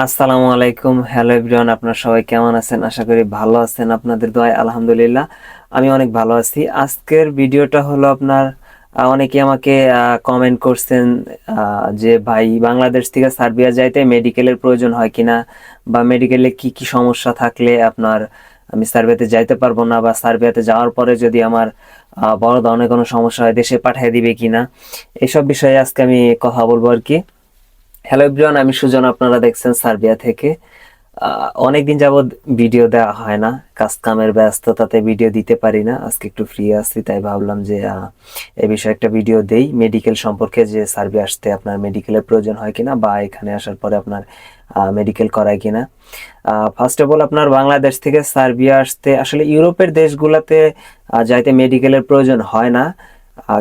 আসসালামু আলাইকুম। Hello everyone, আপনারা সবাই কেমন আছেন? আশা করি ভালো আছেন। আপনাদের দোয়ায় আলহামদুলিল্লাহ, আমি অনেক ভালো আছি। আজকের ভিডিওটা হলো আপনার অনেকে আমাকে কমেন্ট করছেন যে ভাই, বাংলাদেশ থেকে সার্বিয়া যাইতে মেডিকেলের প্রয়োজন হয় কিনা? বা মেডিকেলে কি কি সমস্যা থাকলে আপনার আমি সার্বিয়াতে যাইতে পারব না? বা সার্বিয়াতে যাওয়ার পরে যদি আমার বড় ধরনের কোনো সমস্যা হয়, দেশে পাঠিয়ে দিবে কিনা? এসব বিষয়ে আজকে আমি কথা বলব আর কি। হ্যালো এভরিওয়ান আমি সুজন, আপনারা দেখছেন সার্বিয়া থেকে। অনেকদিন যাবৎ ভিডিও দেওয়া হয় না। কাজ কামের ব্যস্ততাতে ভিডিও দিতে পারি না। আজকে একটু ফ্রি আছি, তাই ভাবলাম যে এই বিষয়ে একটা ভিডিও দেই। মেডিকেল সম্পর্কে যে সার্বিয়া আসতে আপনার মেডিকেলের প্রয়োজন হয় কিনা বা এখানে আসার পরে আপনার মেডিকেল করায় কিনা। ফার্স্ট অফ অল আপনার বাংলাদেশ থেকে সার্বিয়া আসতে, আসলে ইউরোপের দেশগুলোতে যাইতে মেডিকেলের প্রয়োজন হয় না।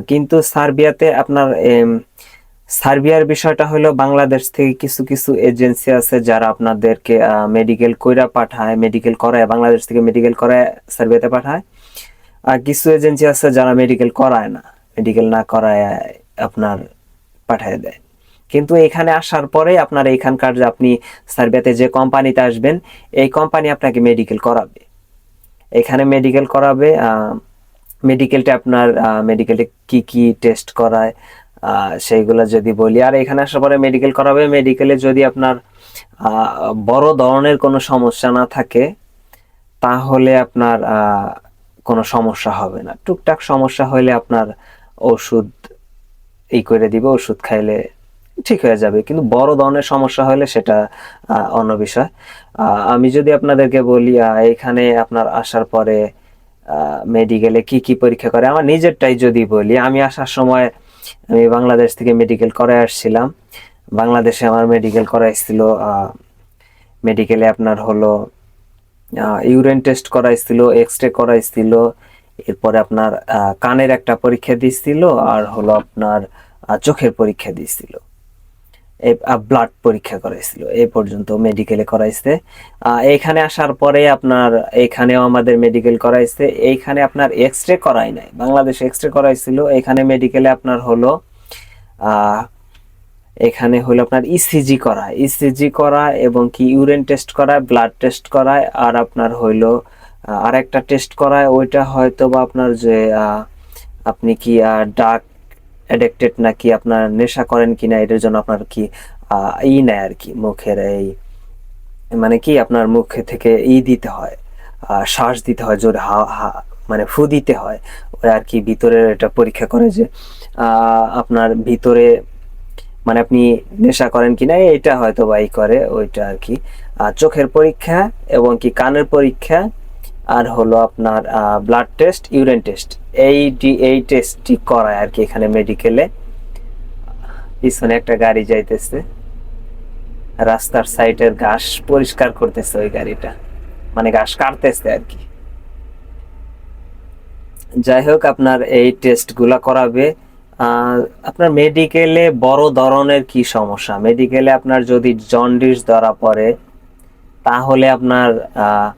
কিন্তু সার্বিয়াতে আপনার সার্বিয়ার বিষয়টা হলো বাংলাদেশ থেকে কিছু কিছু এজেন্সি আছে যারা আপনাদেরকে মেডিকেল কইরা পাঠায় মেডিকেল করায়, বাংলাদেশ থেকে মেডিকেল করায়, সার্বিয়াতে পাঠায়। আর কিছু এজেন্সি আছে যারা মেডিকেল করায় না মেডিকেল না করায় আপনার পাঠায় দেয়। কিন্তু এখানে আসার পরে আপনার এখানকার যে আপনি সার্বিয়াতে যে কোম্পানিতে আসবেন, এই কোম্পানি আপনাকে মেডিকেল করাবে। এখানে মেডিকেল করাবে মেডিকেলটা আপনার মেডিকেলে কি কি টেস্ট করায় সেইগুলো যদি বলি। আর এখানে আসার পরে মেডিকেল করাবে। মেডিকেলে যদি আপনার বড় ধরনের কোনো সমস্যা না থাকে, তাহলে আপনার কোনো সমস্যা হবে না। টুকটাক সমস্যা হলে আপনার ওষুধ এই করে দিবে, ওষুধ খাইলে ঠিক হয়ে যাবে। কিন্তু বড় ধরনের সমস্যা হলে সেটা অন্য বিষয়। আমি যদি আপনাদেরকে বলি এখানে আপনার আসার পরে মেডিকেলে কি কি পরীক্ষা করে, আমার নিজেরটাই যদি বলি, আমি আসার সময় আমি বাংলাদেশ থেকে মেডিকেল করে আসছিলাম। বাংলাদেশে আমার মেডিকেল করাইছিল মেডিকেলে আপনার হলো ইউরিন টেস্ট করাইছিল এক্স রে করাইছিল, এরপরে আপনার কানের একটা পরীক্ষা দিছিল আর হলো আপনার চোখের পরীক্ষা দিছিল। ব্লাড পরীক্ষা করাইছিল। এই পর্যন্ত মেডিকেলে করাইছে। আহ, এইখানে আসার পরে আপনার এইখানেও আমাদের মেডিকেল করাইছে। এইখানে আপনার এক্স রে করাই নাই। বাংলাদেশে এক্স রে করাইছিল। এখানে মেডিকেলে আপনার হলো এখানে হলো আপনার ইসিজি করায় ইসিজি করায় এবং কি ইউরিন টেস্ট করায় ব্লাড টেস্ট করায় আর আপনার হইল আর একটা টেস্ট করায় ওইটা হয়তো বা আপনার যে আপনি কি ডাক অ্যাডিক্টেড নাকি আপনার নেশা করেন কিনা এটার জন্য আপনার কি ই নেয় আর কি, মুখের এই মানে কি আপনার মুখে থেকে ই দিতে হয় শ্বাস দিতে হয়, জোরে হা হা মানে ফু দিতে হয়। আর কি ভিতরে এটা পরীক্ষা করে যে আপনার ভিতরে মানে আপনি নেশা করেন কিনা এটা হয়তো বা ই করে, ওইটা আর কি। চোখের পরীক্ষা এবং কি কানের পরীক্ষা আর হলো আপনার ব্লাড টেস্ট ইউরিন টেস্ট এই এই টেস্টটি করায় আর কি এখানে মেডিকেলে পিছনে একটা গাড়ি যাইতেছে। রাস্তার সাইডের ঘাস পরিষ্কার করতেছে ওই গাড়িটা। মানে ঘাস কাটতেছে আর কি। যাই হোক আপনার এই টেস্টগুলা করাবে। আপনার মেডিকেলে বড় ধরনের কি সমস্যা? মেডিকেলে আপনার যদি জন্ডিস ধরা পড়ে তাহলে আপনার আহ,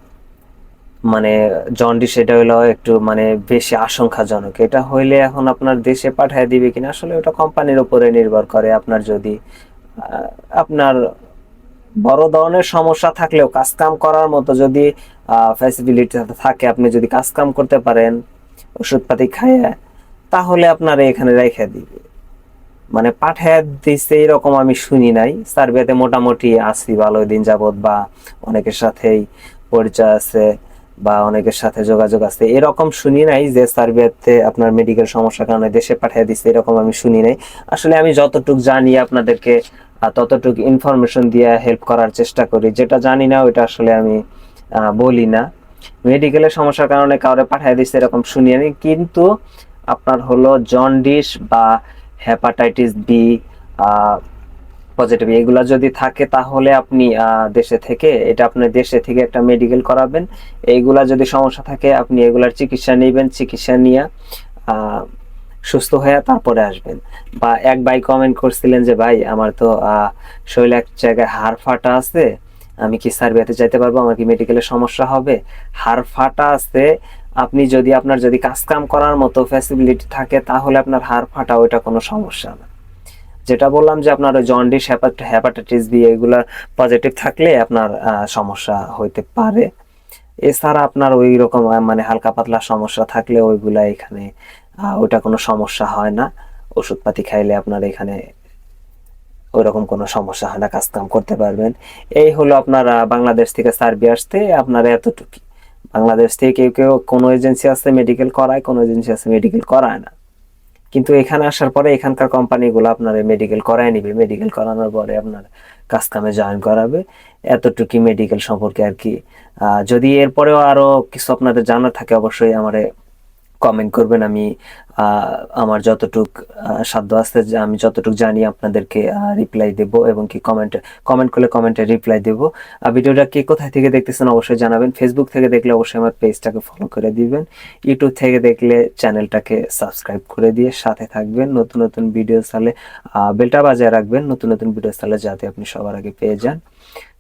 মানে জন্ডিস এটা হলো একটু মানে বেশি আশঙ্কাজনক। এটা হইলে এখন আপনার দেশে পাঠিয়ে দিবে কিনা, আসলে ওটা কোম্পানির উপরে নির্ভর করে। আপনার যদি আপনার বড় ধরনের সমস্যা থাকলেও কাজ কাম করার মতো যদি ফ্যাসিলিটি থাকে, আপনি যদি কাজ কাম করতে পারেন, ওষুধপাতি খাইয়ে, তাহলে আপনার এখানে রেখে দিবে। মানে পাঠায় দিচ্ছে এরকম আমি শুনি নাই। সার্বিয়াতে মোটামুটি আছি ভালো দিন যাবত বা অনেকের সাথেই পরিচয় আছে। বা অনেকের সাথে যোগাযোগ আছে। এরকম শুনি নাই যে সার্বিয়াতে আপনার মেডিকেল সমস্যার কারণে দেশে পাঠিয়ে দিচ্ছে এরকম আমি শুনি নাই। আসলে আমি যতটুকু জানি আপনাদেরকে ততটুকু ইনফরমেশন দিয়ে হেল্প করার চেষ্টা করি। যেটা জানি না, ওইটা আসলে আমি বলি না। মেডিকেলের সমস্যার কারণে কাউরে পাঠিয়ে দিচ্ছে এরকম শুনিনি কিন্তু আপনার হলো জন্ডিস বা হ্যাপাটাইটিস বি পজিটিভ এগুলা যদি থাকে তাহলে আপনি দেশে থেকে, এটা আপনার দেশে থেকে একটা মেডিকেল করাবেন। এইগুলা যদি সমস্যা থাকে, আপনি এগুলার চিকিৎসা নেবেন, চিকিৎসা নিয়ে সুস্থ হয়ে তারপরে আসবেন। বা এক ভাই কমেন্ট করছিলেন যে, ভাই, আমার তো শরীরে এক জায়গায় হাড় ফাটা আছে, আমি কি সার্বিয়াতে যাইতে পারব? আমার কি মেডিকেলের সমস্যা হবে? হাড় ফাটা আছে, আপনি যদি আপনার যদি কাজ কাম করার মতো ফ্যাসিলিটি থাকে, তাহলে আপনার হাড় ফাটা, ওইটা কোনো সমস্যা না। যেটা বললাম যে আপনার ওই জন্ডিস হ্যাপাটাইটিস বি এগুলা পজিটিভ থাকলে আপনার সমস্যা হইতে পারে। এছাড়া আপনার ওই রকম মানে হালকা পাতলা সমস্যা থাকলে ওইগুলা এখানে ওইটা কোনো সমস্যা হয় না। ওষুধপাতি খাইলে আপনার এখানে ওইরকম কোনো সমস্যা হয় না কাজ কাম করতে পারবেন। এই হলো আপনার বাংলাদেশ থেকে সার্ভে আসতে আপনার এতটুকু বাংলাদেশ থেকে কেউ কেউ, কোনো এজেন্সি আছে মেডিকেল করায়, কোনো এজেন্সি আছে মেডিকেল করায় না। কিন্তু এখানে আসার পরে এখানকার কোম্পানিগুলো আপনার মেডিকেল করায় নিবে। মেডিকেল করানোর পরে আপনার কাজ কামে জয়েন করাবে। এতটুকু মেডিকেল সম্পর্কে আর কি। যদি এরপরেও আরও কিছু আপনাদের জানা থাকে, অবশ্যই আমারে কমেন্ট করবেন, আমি আমার যতটুক সাধ্য যে আমি যতটুক জানি আপনাদেরকে রিপ্লাই দেব এবং কি কমেন্টে কমেন্ট করলে কমেন্টে রিপ্লাই দেব। ভিডিওটা কে কোথায় থেকে দেখতেছেন অবশ্যই জানাবেন। ফেসবুক থেকে দেখলে অবশ্যই আমার পেজটাকে ফলো করে দিবেন। ইউটিউব থেকে দেখলে চ্যানেলটাকে সাবস্ক্রাইব করে দিয়ে সাথে থাকবেন। নতুন নতুন ভিডিও চালে বেলটা বাজায় রাখবেন। নতুন নতুন ভিডিও চালে যাতে আপনি সবার আগে পেয়ে যান।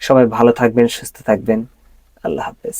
সবাই ভালো থাকবেন, সুস্থ থাকবেন। আল্লাহ হাফেজ।